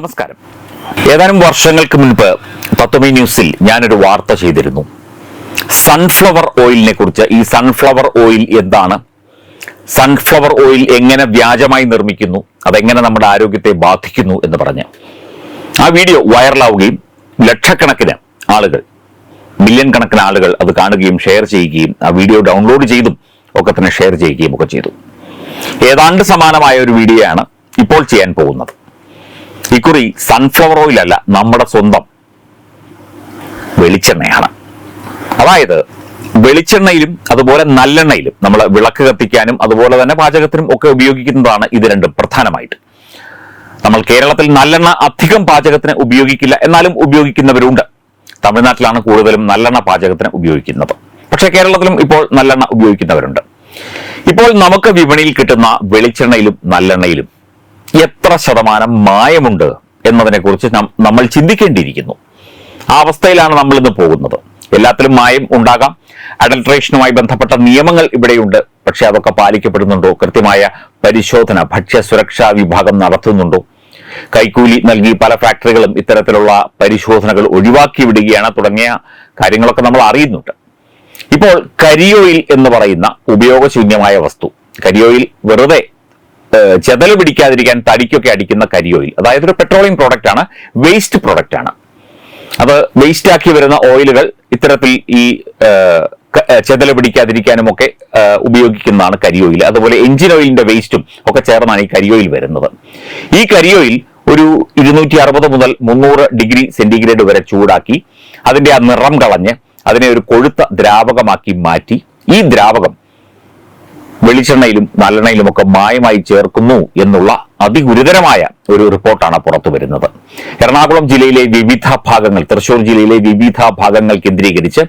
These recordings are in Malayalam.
നമസ്കാരം. ഏതാനും വർഷങ്ങൾക്ക് മുൻപ് തത്വമി ന്യൂസിൽ ഞാനൊരു വാർത്ത ചെയ്തിരുന്നു. സൺഫ്ലവർ ഓയിലിനെ കുറിച്ച്. ഈ സൺഫ്ലവർ ഓയിൽ എന്താണ്? സൺഫ്ലവർ ഓയിൽ എങ്ങനെ വ്യാജമായി നിർമ്മിക്കുന്നു? അതെങ്ങനെ നമ്മുടെ ആരോഗ്യത്തെ ബാധിക്കുന്നു എന്ന് പറഞ്ഞ്. ആ വീഡിയോ വൈറലാവുകയും ലക്ഷക്കണക്കിന് ആളുകൾ മില്യൺ കണക്കിന് ആളുകൾ അത് കാണുകയും ഷെയർ ചെയ്യുകയും ആ വീഡിയോ ഡൗൺലോഡ് ചെയ്തും ഒക്കെ തന്നെ ഷെയർ ചെയ്യുകയും ഒക്കെ ചെയ്തു. ഏതാണ്ട് സമാനമായ ഒരു വീഡിയോ ആണ് ഇപ്പോൾ ചെയ്യാൻ പോകുന്നത്. ഇക്കുറി സൺഫ്ലവർ ഓയിൽ അല്ല നമ്മുടെ സ്വന്തം വെളിച്ചെണ്ണയാണ്. അതായത് വെളിച്ചെണ്ണയിലും അതുപോലെ നല്ലെണ്ണയിലും നമ്മൾ വിളക്ക് കത്തിക്കാനും അതുപോലെ തന്നെ പാചകത്തിനും ഒക്കെ ഉപയോഗിക്കുന്നതാണ് ഇത് രണ്ടും പ്രധാനമായിട്ട്. നമ്മൾ കേരളത്തിൽ നല്ലെണ്ണ അധികം പാചകത്തിന് ഉപയോഗിക്കില്ല എന്നാലും ഉപയോഗിക്കുന്നവരുണ്ട്. തമിഴ്നാട്ടിലാണ് കൂടുതലും നല്ലെണ്ണ പാചകത്തിന് ഉപയോഗിക്കുന്നത്. പക്ഷെ കേരളത്തിലും ഇപ്പോൾ നല്ലെണ്ണ ഉപയോഗിക്കുന്നവരുണ്ട്. ഇപ്പോൾ നമുക്ക് വിപണിയിൽ കിട്ടുന്ന വെളിച്ചെണ്ണയിലും നല്ലെണ്ണയിലും എത്ര ശതമാനം മായമുണ്ട് എന്നതിനെക്കുറിച്ച് നമ്മൾ ചിന്തിക്കേണ്ടിയിരിക്കുന്നു. ആ അവസ്ഥയിലാണ് നമ്മൾ ഇന്ന് പോകുന്നത്. എല്ലാത്തിലും മായം ഉണ്ടാകാം. അഡൽട്രേഷനുമായി ബന്ധപ്പെട്ട നിയമങ്ങൾ ഇവിടെയുണ്ട്. പക്ഷെ അതൊക്കെ പാലിക്കപ്പെടുന്നുണ്ടോ? കൃത്യമായ പരിശോധന ഭക്ഷ്യ സുരക്ഷാ വിഭാഗം നടത്തുന്നുണ്ടോ? കൈക്കൂലി നൽകി പല ഫാക്ടറികളും ഇത്തരത്തിലുള്ള പരിശോധനകൾ ഒഴിവാക്കി വിടുകയാണ് തുടങ്ങിയ കാര്യങ്ങളൊക്കെ നമ്മൾ അറിയുന്നുണ്ട്. ഇപ്പോൾ കരിയോയിൽ എന്ന് പറയുന്ന ഉപയോഗശൂന്യമായ വസ്തു. കരിയോയിൽ വെറുതെ ചെതൽ പിടിക്കാതിരിക്കാൻ തടിക്കൊക്കെ അടിക്കുന്ന കരിയോയിൽ. അതായത് ഒരു പെട്രോളിയം പ്രോഡക്റ്റ് ആണ് വേസ്റ്റ് പ്രോഡക്റ്റ് ആണ്. അത് വേസ്റ്റ് ആക്കി വരുന്ന ഓയിലുകൾ ഇത്തരത്തിൽ ഈ ചെതൽ പിടിക്കാതിരിക്കാനും ഒക്കെ ഉപയോഗിക്കുന്നതാണ് കരിയോയിൽ. അതുപോലെ എഞ്ചിൻ ഓയിലിന്റെ വേസ്റ്റും ഒക്കെ ചേർന്നാണ് ഈ കരിയോയിൽ വരുന്നത്. ഈ കരിയോയിൽ ഒരു ഇരുന്നൂറ്റി അറുപത് മുതൽ മുന്നൂറ് ഡിഗ്രി സെന്റിഗ്രേഡ് വരെ ചൂടാക്കി അതിന്റെ ആ നിറം കളഞ്ഞ് അതിനെ ഒരു കൊഴുത്ത ദ്രാവകമാക്കി മാറ്റി ഈ ദ്രാവകം വെളിച്ചെണ്ണയിലും നല്ലെണ്ണയിലും ഒക്കെ മായമായി ചേർക്കുന്നു എന്നുള്ള അതിഗുരുതരമായ ഒരു റിപ്പോർട്ടാണ് പുറത്തു വരുന്നത്. എറണാകുളം ജില്ലയിലെ വിവിധ ഭാഗങ്ങൾ തൃശൂർ ജില്ലയിലെ വിവിധ ഭാഗങ്ങൾ കേന്ദ്രീകരിച്ച്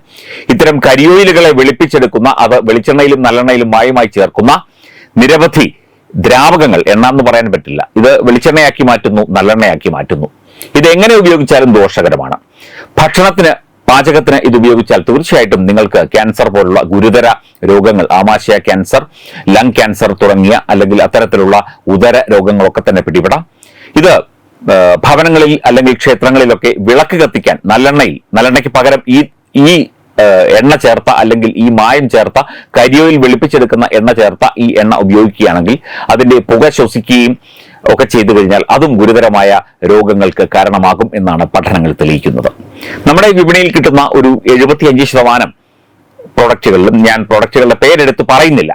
ഇത്തരം കരിയോയിലുകളെ വെളുപ്പിച്ചെടുക്കുന്ന അത് വെളിച്ചെണ്ണയിലും നല്ലെണ്ണയിലും മായമായി ചേർക്കുന്ന നിരവധി ദ്രാവകങ്ങൾ എണ്ണ എന്ന് പറയാൻ പറ്റില്ല. ഇത് വെളിച്ചെണ്ണയാക്കി മാറ്റുന്നു നല്ലെണ്ണയാക്കി മാറ്റുന്നു. ഇത് എങ്ങനെ ഉപയോഗിച്ചാലും ദോഷകരമാണ്. ഭക്ഷണത്തിന് പാചകത്തിന് ഇത് ഉപയോഗിച്ചാൽ തീർച്ചയായിട്ടും നിങ്ങൾക്ക് ക്യാൻസർ പോലുള്ള ഗുരുതര രോഗങ്ങൾ ആമാശയ ക്യാൻസർ ലങ് ക്യാൻസർ തുടങ്ങിയ അല്ലെങ്കിൽ അത്തരത്തിലുള്ള ഉദര രോഗങ്ങളൊക്കെ തന്നെ പിടിപെടാം. ഇത് ഭവനങ്ങളിൽ അല്ലെങ്കിൽ ക്ഷേത്രങ്ങളിലൊക്കെ വിളക്ക് കത്തിക്കാൻ നല്ലെണ്ണയിൽ നല്ലെണ്ണയ്ക്ക് പകരം ഈ ഈ എണ്ണ ചേർത്ത അല്ലെങ്കിൽ ഈ മായം ചേർത്ത കരിയോയിൽ വെളുപ്പിച്ചെടുക്കുന്ന എണ്ണ ചേർത്ത ഈ എണ്ണ ഉപയോഗിക്കുകയാണെങ്കിൽ അതിന്റെ പുക ശ്വസിക്കുകയും ഒക്കെ ചെയ്തു കഴിഞ്ഞാൽ അതും ഗുരുതരമായ രോഗങ്ങൾക്ക് കാരണമാകും എന്നാണ് പഠനങ്ങൾ തെളിയിക്കുന്നത്. നമ്മുടെ വിപണിയിൽ കിട്ടുന്ന ഒരു എഴുപത്തിയഞ്ച് ശതമാനം പ്രൊഡക്റ്റുകളിലും ഞാൻ പ്രൊഡക്റ്റുകളുടെ പേരെടുത്ത് പറയുന്നില്ല.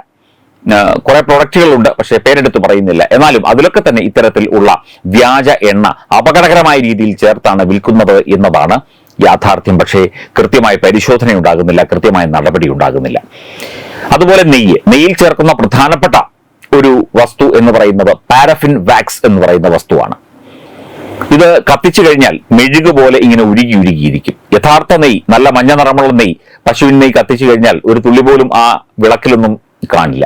കുറെ പ്രൊഡക്റ്റുകളുണ്ട് പക്ഷേ പേരെടുത്ത് പറയുന്നില്ല. എന്നാലും അതിലൊക്കെ തന്നെ ഇത്തരത്തിൽ ഉള്ള വ്യാജ എണ്ണ അപകടകരമായ രീതിയിൽ ചേർത്താണ് വിൽക്കുന്നത് എന്നതാണ് യാഥാർത്ഥ്യം പക്ഷേ കൃത്യമായ പരിശോധന ഉണ്ടാകുന്നില്ല കൃത്യമായ നടപടി ഉണ്ടാകുന്നില്ല അതുപോലെ നെയ്യ്. നെയ്യിൽ ചേർക്കുന്ന പ്രധാനപ്പെട്ട ഒരു വസ്തു എന്ന് പറയുന്നത് പാരഫിൻ വാക്സ് എന്ന് പറയുന്ന വസ്തുവാണ്. ഇത് കത്തിച്ചു കഴിഞ്ഞാൽ മെഴുക് പോലെ ഇങ്ങനെ ഉരുകി ഉരുകിയിരിക്കും. യഥാർത്ഥ നെയ് നല്ല മഞ്ഞ നിറമുള്ള നെയ് പശുവിൻ നെയ് കത്തിച്ചു കഴിഞ്ഞാൽ ഒരു തുള്ളി പോലും ആ വിളക്കിലൊന്നും കാണില്ല.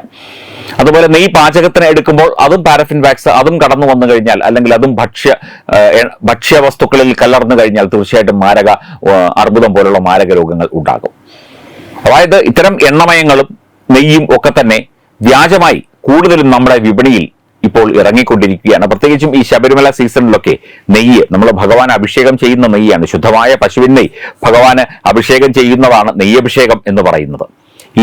അതുപോലെ നെയ് പാചകത്തിന് എടുക്കുമ്പോൾ അതും പാരഫിൻ വാക്സ് അതും കടന്നു വന്നു കഴിഞ്ഞാൽ അല്ലെങ്കിൽ അതും ഭക്ഷ്യ ഭക്ഷ്യ വസ്തുക്കളിൽ കലർന്നു കഴിഞ്ഞാൽ തീർച്ചയായിട്ടും മാരക അർബുദം പോലുള്ള മാരക രോഗങ്ങൾ ഉണ്ടാകും. അതായത് ഇത്തരം എണ്ണമയങ്ങളും നെയ്യും ഒക്കെ തന്നെ വ്യാജമായി കൂടുതലും നമ്മുടെ വിപണിയിൽ ഇപ്പോൾ ഇറങ്ങിക്കൊണ്ടിരിക്കുകയാണ്. പ്രത്യേകിച്ചും ഈ ശബരിമല സീസണിലൊക്കെ നെയ്യ് നമ്മൾ ഭഗവാൻ അഭിഷേകം ചെയ്യുന്ന നെയ്യാണ്. ശുദ്ധമായ പശുവിൻ നെയ്യ് ഭഗവാന് അഭിഷേകം ചെയ്യുന്നതാണ് നെയ്യഭിഷേകം എന്ന് പറയുന്നത്.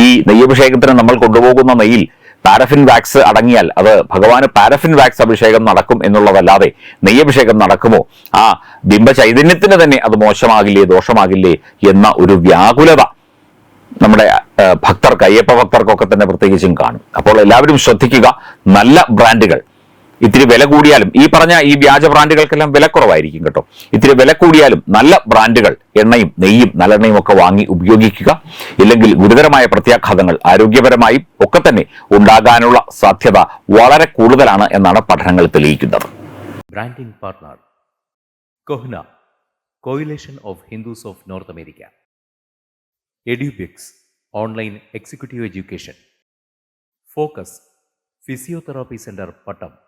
ഈ നെയ്യഭിഷേകത്തിന് നമ്മൾ കൊണ്ടുപോകുന്ന നെയ്യിൽ പാരഫിൻ വാക്സ് അടങ്ങിയാൽ അത് ഭഗവാന് പാരഫിൻ വാക്സ് അഭിഷേകം നടക്കും എന്നുള്ളതല്ലാതെ നെയ്യഭിഷേകം നടക്കുമോ? ആ ബിംബ ചൈതന്യത്തിന് തന്നെ അത് മോശമാകില്ലേ ദോഷമാകില്ലേ എന്ന ഒരു വ്യാകുലത നമ്മുടെ ഭക്തർക്ക് അയ്യപ്പ ഭക്തർക്കൊക്കെ തന്നെ പ്രത്യേകിച്ചും കാണും. അപ്പോൾ എല്ലാവരും ശ്രദ്ധിക്കുക നല്ല ബ്രാൻഡുകൾ. ഇത്തിരി വില കൂടിയാലും ഈ പറഞ്ഞ ഈ വ്യാജ ബ്രാൻഡുകൾക്കെല്ലാം വില കുറവായിരിക്കും കേട്ടോ. ഇത്തിരി വില കൂടിയാലും നല്ല ബ്രാൻഡുകൾ എണ്ണയും നെയ്യും നല്ലെണ്ണയും ഒക്കെ വാങ്ങി ഉപയോഗിക്കുക. ഇല്ലെങ്കിൽ ഗുരുതരമായ പ്രത്യാഘാതങ്ങൾ ആരോഗ്യപരമായും ഒക്കെ തന്നെ ഉണ്ടാകാനുള്ള സാധ്യത വളരെ കൂടുതലാണ് എന്നാണ് പഠനങ്ങൾ തെളിയിക്കുന്നത്. Branding partner CoHNA coalition of Hindus of north America Edubix online executive education focus physiotherapy centre Hindus